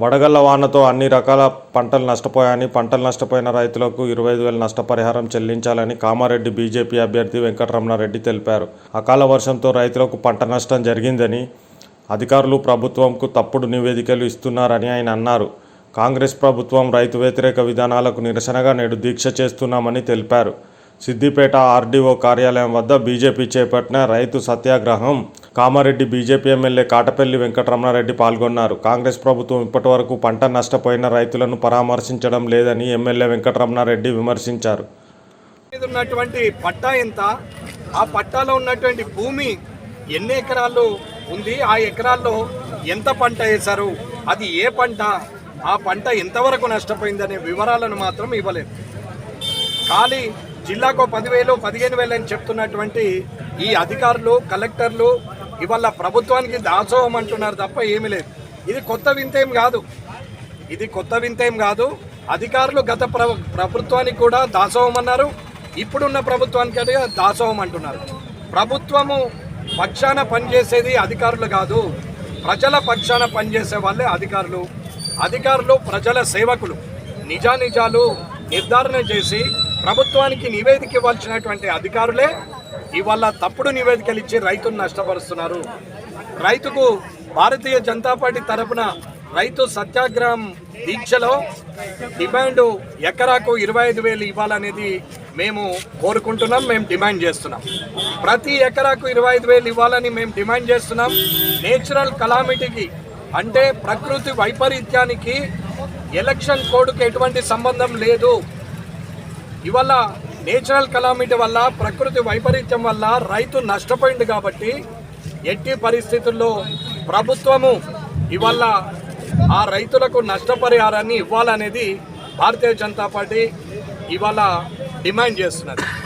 వడగళ్ళ వానతో అన్ని రకాల పంటలు నష్టపోయాయని పంటలు నష్టపోయిన రైతులకు ఇరవై ఐదు వేల నష్టపరిహారం చెల్లించాలని కామారెడ్డి బీజేపీ అభ్యర్థి వెంకటరమణారెడ్డి తెలిపారు. అకాల వర్షంతో రైతులకు పంట నష్టం జరిగిందని అధికారులు ప్రభుత్వంకు తప్పుడు నివేదికలు ఇస్తున్నారని ఆయన అన్నారు. కాంగ్రెస్ ప్రభుత్వం రైతు వ్యతిరేక విధానాలకు నిరసనగా నేడు దీక్ష చేస్తున్నామని తెలిపారు. సిద్దిపేట ఆర్డీఓ కార్యాలయం వద్ద బీజేపీ చేపట్టిన రైతు సత్యాగ్రహం. కామారెడ్డి బీజేపీ ఎమ్మెల్యే కాటపల్లి వెంకటరమణారెడ్డి పాల్గొన్నారు. కాంగ్రెస్ ప్రభుత్వం ఇప్పటివరకు పంట నష్టపోయిన రైతులను పరామర్శించడం లేదని ఎమ్మెల్యే వెంకటరమణారెడ్డి విమర్శించారు. ఉన్నటువంటి పట్టా ఎంత? ఆ పట్టాలో ఉన్నటువంటి భూమి ఎన్ని ఎకరాలు ఉంది? ఆ ఎకరాల్లో ఎంత పంట వేశారు? అది ఏ పంట? ఆ పంట ఎంతవరకు నష్టపోయిందనే వివరాలను మాత్రం ఇవ్వలేదు. ఖాళీ జిల్లాకు పదివేలు పదిహేను వేలు అని చెప్తున్నటువంటి ఈ అధికారులు కలెక్టర్లు ఇవాళ ప్రభుత్వానికి దాసోహం అంటున్నారు తప్ప ఏమీ లేదు. ఇది కొత్త వింతేం కాదు. ఇది కొత్త వింతేం కాదు. అధికారులు గత ప్రభుత్వానికి కూడా దాసోహం అన్నారు. ఇప్పుడున్న ప్రభుత్వానికి అయితే దాసోహం అంటున్నారు. ప్రభుత్వము పక్షాన పనిచేసేది అధికారులు కాదు. ప్రజల పక్షాన పనిచేసే వాళ్ళే అధికారులు. అధికారులు ప్రజల సేవకులు. నిజానిజాలు నిర్ధారణ చేసి ప్రభుత్వానికి నివేదిక ఇవ్వాల్సినటువంటి అధికారులే ఇవాళ తప్పుడు నివేదికలు ఇచ్చి రైతును నష్టపరుస్తున్నారు. రైతుకు భారతీయ జనతా పార్టీ తరపున రైతు సత్యాగ్రహం దీక్షలో డిమాండ్ ఎకరాకు ఇరవై ఐదు వేలు ఇవ్వాలనేది మేము కోరుకుంటున్నాం మేము డిమాండ్ చేస్తున్నాం. ప్రతి ఎకరాకు ఇరవై ఐదు వేలు ఇవ్వాలని మేము డిమాండ్ చేస్తున్నాం. నేచురల్ కలామిటీకి అంటే ప్రకృతి వైపరీత్యానికి ఎలక్షన్ కోడ్కి ఎటువంటి సంబంధం లేదు. ఇవాళ నేచురల్ కలామిటీ వల్ల ప్రకృతి వైపరీత్యం వల్ల రైతు నష్టపోయింది కాబట్టి ఎట్టి పరిస్థితుల్లో ప్రభుత్వము ఇవాళ ఆ రైతులకు నష్టపరిహారాన్ని ఇవ్వాలనేది భారతీయ జనతా పార్టీ ఇవాళ డిమాండ్ చేస్తున్నది.